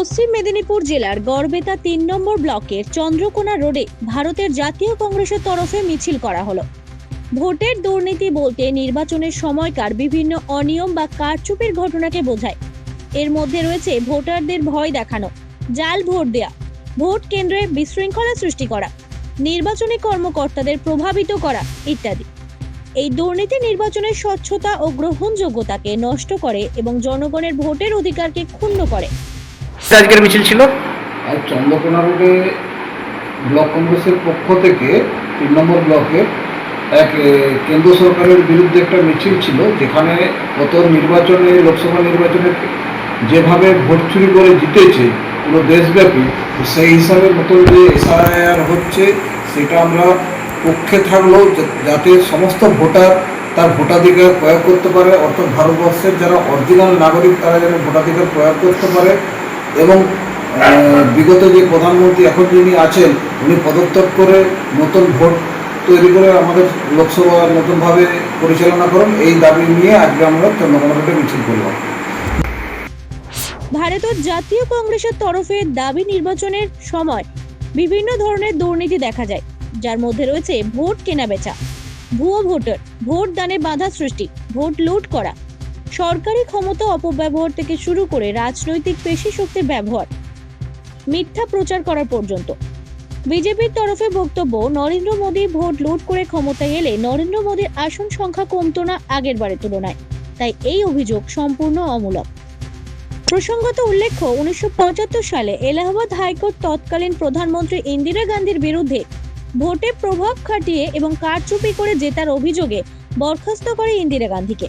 পশ্চিম মেদিনীপুর জেলার গড়বেতা তিন নম্বর ব্লকের চন্দ্রকোনা রোডে ভারতের জাতীয় কংগ্রেসের তরফে মিছিল করা হলো। ভোটের দুর্নীতি বলতে নির্বাচনের সময়কার বিভিন্ন অনিয়ম বা কারচুপির ঘটনাকে বোঝায়। এর মধ্যে রয়েছে ভোটারদের ভয় দেখানো, জাল ভোট দেয়া, ভোট কেন্দ্রে বিশৃঙ্খলা সৃষ্টি করা, নির্বাচনী কর্মকর্তাদের প্রভাবিত করা ইত্যাদি। এই দুর্নীতি নির্বাচনের স্বচ্ছতা ও গ্রহণযোগ্যতাকে নষ্ট করে এবং জনগণের ভোটের অধিকারকে ক্ষুণ্ণ করে। আজকের মিছিল ছিল? চন্দ্রকোনা রোডে ব্লক কংগ্রেসের পক্ষ থেকে তিন নম্বর ব্লকে এক কেন্দ্র সরকারের বিরুদ্ধে একটা মিছিল ছিল, যেখানে গত নির্বাচনে, লোকসভা নির্বাচনে যেভাবে ভোট চুরি করে জিতেছে পুরো দেশব্যাপী, সেই হিসাবে নতুন যে এসআইআর হচ্ছে, সেটা আমরা পক্ষে থাকলেও যাতে সমস্ত ভোটার তার ভোটাধিকার প্রয়োগ করতে পারে, অর্থাৎ ভারতবর্ষের যারা অরিজিনাল নাগরিক, তারা যেন ভোটাধিকার প্রয়োগ করতে পারে এবং বিগত যে প্রধানমন্ত্রী এখন যিনি আছেন, উনি পদত্যাগ করে নতুন ভোট তৈরি করে আমাদের লোকসভা নতুনভাবে পরিচালনা করুন, এই দাবি নিয়ে আজকে আমরা চন্দ্রকোনা মিছিল করলাম। ভারতের জাতীয় কংগ্রেসের তরফে দাবি নির্বাচনের সময় বিভিন্ন ধরনের দুর্নীতি দেখা যায়, যার মধ্যে রয়েছে ভোট কেনাবেচা, ভুয়ো ভোটার, ভোট দানে বাধা সৃষ্টি, ভোট লুট করা সরকারি ক্ষমতা অপব্যবহার থেকে শুরু করে রাজনৈতিক পেশি শক্তির ব্যবহার। মিথ্যা প্রচার করার পর্যন্ত। বিজেপির তরফে বক্তব্য, নরেন্দ্র মোদী ভোট লুট করে ক্ষমতায় এলে নরেন্দ্র মোদীর আসন সংখ্যা কমতো না আগের বারের তুলনায়। তাই এই অভিযোগ সম্পূর্ণ অমূলক। প্রসঙ্গত উল্লেখ্য, উনিশশো পঁচাত্তর সালে এলাহাবাদ হাইকোর্ট তৎকালীন প্রধানমন্ত্রী ইন্দিরা গান্ধীর বিরুদ্ধে ভোটে প্রভাব খাটিয়ে এবং কারচুপি করে জেতার অভিযোগে বরখাস্ত করে ইন্দিরা গান্ধীকে।